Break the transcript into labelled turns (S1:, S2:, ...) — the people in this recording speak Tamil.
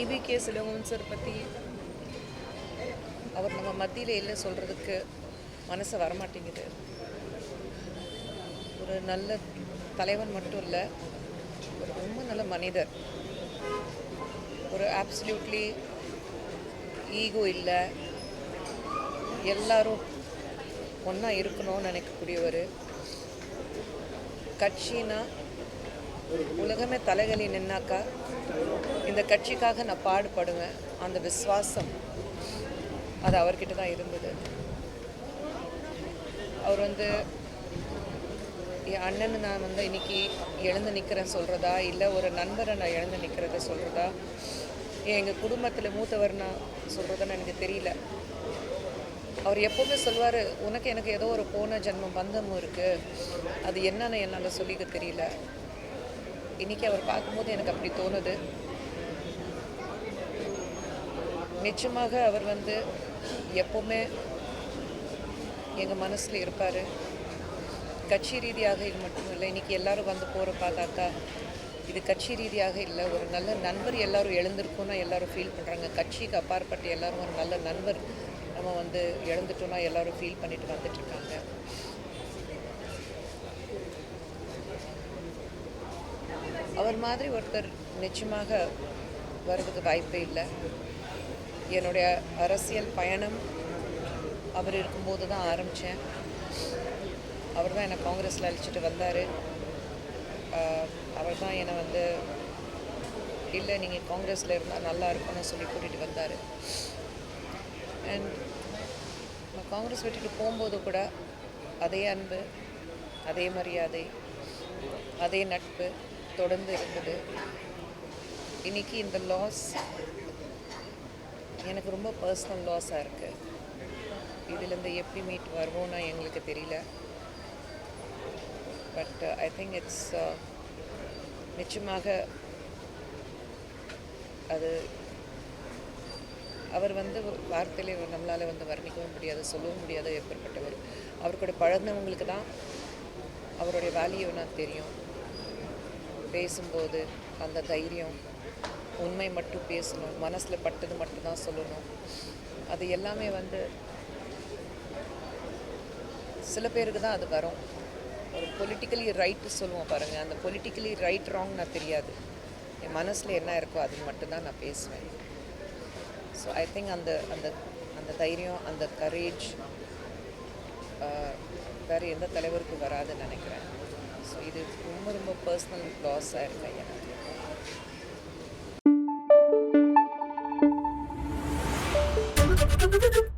S1: இபிகே சிலவன் சார் பற்றி அவர் நம்ம மத்தியில் இல்லை சொல்கிறதுக்கு மனசு வரமாட்டேங்குது. ஒரு நல்ல தலைவன் மட்டும் இல்லை ஒரு ரொம்ப நல்ல மனிதர். ஒரு ஆப்சல்யூட்லி ஈகோ இல்லை. எல்லாரும் ஒன்றா இருக்கணும்னு நினைக்கக்கூடியவர். கட்சினா உலகமே தலைகளி நின்னாக்கா இந்த கட்சிக்காக நான் பாடுபடுவேன். அந்த விசுவாசம் அது அவர்கிட்ட தான் இருந்தது. அவர் வந்து என் அண்ணன் நான் வந்து இன்னைக்கு எழுந்து நிற்கிறேன் சொல்கிறதா இல்லை ஒரு நண்பரை நான் எழுந்து நிற்கிறத சொல்கிறதா எங்கள் குடும்பத்தில் மூத்தவர் நான் சொல்கிறதுன்னு எனக்கு தெரியல. அவர் எப்போவுமே சொல்வார் உனக்கு எனக்கு ஏதோ ஒரு போன ஜென்மம் பந்தமும் இருக்குது அது என்னன்னு என்னால் சொல்லிக்க தெரியல. இன்னைக்கு அவர் பார்க்கும்போது எனக்கு அப்படி தோணுது. நிச்சயமாக அவர் வந்து எப்போவுமே எங்கள் மனசில் இருப்பார். கட்சி ரீதியாக இது மட்டும் இல்லை இன்றைக்கி எல்லாரும் வந்து போகிற பார்த்தாக்கா இது கட்சி ரீதியாக இல்லை. ஒரு நல்ல நண்பர் எல்லோரும் எழுந்திருக்கோன்னா எல்லோரும் ஃபீல் பண்ணுறாங்க கட்சிக்கு அப்பாற்பட்டு எல்லாரும் ஒரு நல்ல நண்பர் நம்ம வந்து எழுந்துட்டோன்னா எல்லோரும் ஃபீல் பண்ணிட்டு வந்துட்டுருக்காங்க அவர் மாதிரி ஒருத்தர் நிச்சயமாக வர்றதுக்கு வாய்ப்பே இல்லை. என்னுடைய அரசியல் பயணம் அவர் இருக்கும்போது தான் ஆரம்பித்தேன். அவர் தான் என்னை காங்கிரஸில் அழைச்சிட்டு வந்தார். அவர் தான் என்னை வந்து இல்லை நீங்கள் காங்கிரஸில் இருந்தால் நல்லா இருக்கும்னு சொல்லி கூட்டிகிட்டு வந்தார். அண்ட் நான் காங்கிரஸ் விட்டுட்டு போகும்போது கூட அதே அன்பு அதே மரியாதை அதே நட்பு தொடர்ந்து இருந்தது. இன்னைக்கு இந்த லாஸ் எனக்கு ரொம்ப பர்சனல் லாஸாக இருக்குது இதுலேருந்து எப்படி மீட் வருவோம்னா எங்களுக்கு தெரியல. பட் ஐ திங்க் இட்ஸ் நிச்சயமாக அது அவர் வந்து வார்த்தையிலே நம்மளால் வந்து வர்ணிக்கவும் முடியாது சொல்லவும் முடியாது ஏற்பட்டவர் அவர் கூட பழகினவங்களுக்கு தான் அவருடைய வேல்யூ நான் தெரியும். பேசும்போது அந்த தைரியம் உண்மை மட்டும் பேசணும் மனசில் பட்டது மட்டும்தான் சொல்லணும். அது எல்லாமே வந்து சில பேருக்கு தான் அது வரும். ஒரு பொலிட்டிக்கலி ரைட்டு சொல்லுவோம் பாருங்கள் அந்த பொலிட்டிக்கலி ரைட் ராங் நான் தெரியாது. என் மனசில் என்ன இருக்கோ அது மட்டும்தான் நான் பேசுவேன். ஸோ ஐ திங்க் அந்த அந்த அந்த தைரியம் அந்த கரேஜ் வேறு எந்த தலைவருக்கும் வராதுன்னு நினைக்கிறேன். ஸோ இது ரொம்ப ரொம்ப பர்சனல் லாஸாக இருக்கேன் எனக்கு
S2: Thank you.